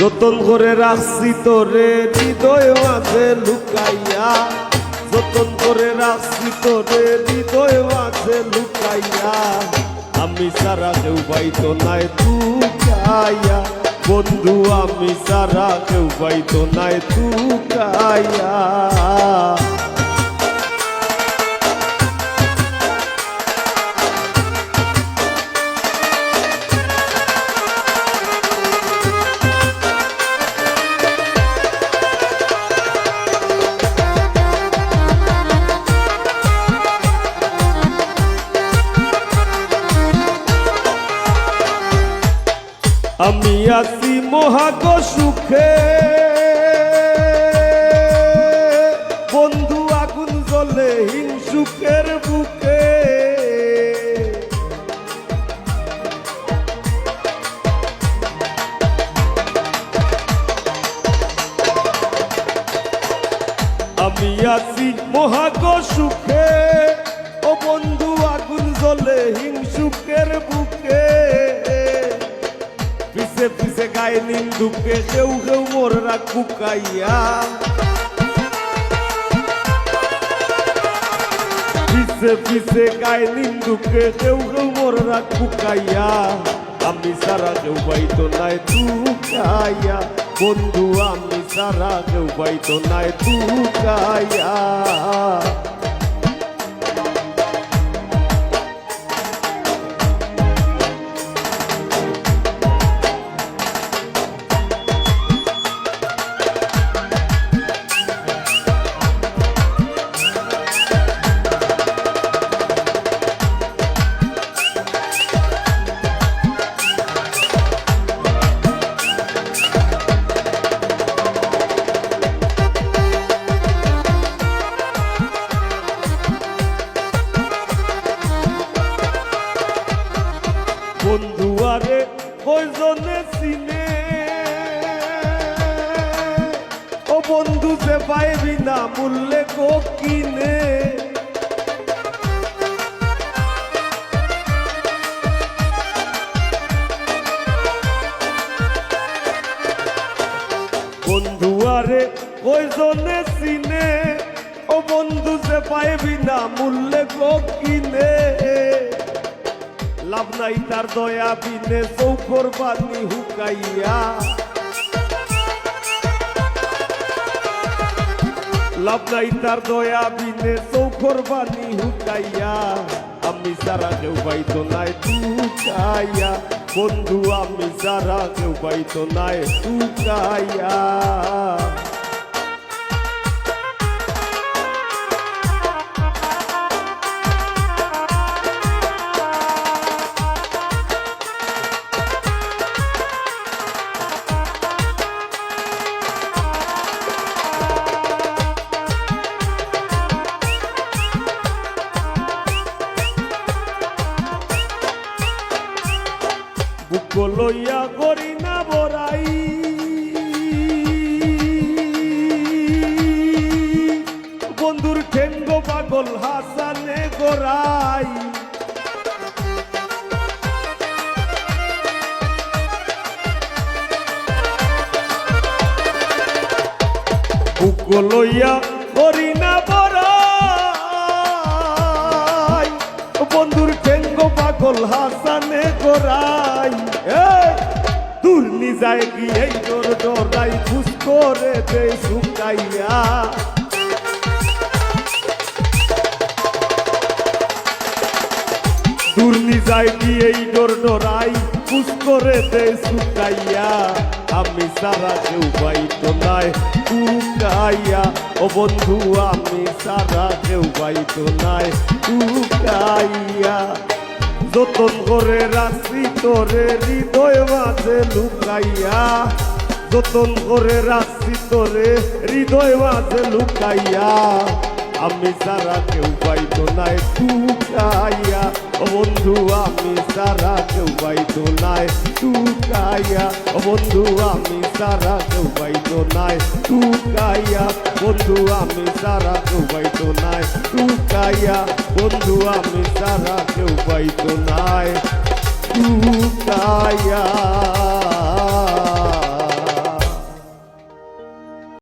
যতন করে রাখছি তোরে, হৃদয় মাঝে লুকাইয়া। যতন করে রাখছি তোরে, হৃদয় মাঝে লুকাইয়া। আমি সারা কেউ পাইতো নাই তুকাইয়া বন্ধু, আমি সারা কেউ পাইতো নাই তুকাইয়া আমি আছি মহাগ সুখে। বন্ধু আগুন জ্বলে হিংসুকের বুকে। আমি আছি মহাগ সুখে। ও বন্ধু আগুন জ্বলে হিংসুখের বুকে। পিছে পিছে গায়ে নিন্দুকে কেউ কেউ মোররা কুকাইয়া পিছে পিছে গায়ে নিন্দুকে কেউ কেউ মোররা কুকাইয়া আমি সারা কেউ পাইতো নাই তুকাইয়া বন্ধু, আমি সারা কেউ পাইতো নাই তুকাইয়া কয়জনে চিনে ও বন্ধু যে পাইবি না মূল্যে গো কিনে বন্ধু, আরে কয়জনে চিনে ও বন্ধু যে পাইবি না মূল্যে গো কিনে লাভ নাই তার দয়া বিনে চৌকর বানি হুকাইয়া। লাভ নাই তার দয়া বিনে চৌকর বানি হুকাইয়া। আমি সারা কেউ পাইতো নাই তুকাইয়া বন্ধু, আমি সারা কেউ পাইতো নাই তুকাইয়া লইয়া করি না বরাই বন্ধুর ঠেঙ্গ পাগল হাসানে গোরাই বুক লইয়া করি না বরাই বন্ধুর ঠেঙ্গ পাগল হাসানে গোরাই এই, দূর নিজায় গিয়ে তোর ডরাই খুশ করে দে শুকাইয়া দূর নিজায় গিয়ে ডোর ডরাই করে শুকাইয়া, আমি সারা কেউ পাইতো নাই টুকাইয়া ও বন্ধু, আমি সারা কেউ পাইতো নাই টুকাইয়া যতন করে রাখছি তোরে হৃদয় মাঝে লুকাইয়া। যতন করে রাখছি তোরে হৃদয় মাঝে লুকাইয়া। আমি সারা কেউ পাইতো নাই টুকাইয়া, ও বন্ধু, আমি সারা কেউ পাইতো নাই টুকাইয়া, ও বন্ধু, আমি সারা কেউ পাইতো নাই টুকাইয়া, বন্ধু, আমি সারা কেউ পাইতো নাই টুকাইয়া, বন্ধু, আমি সারা কেউ পাইতো নাই টুকাইয়া।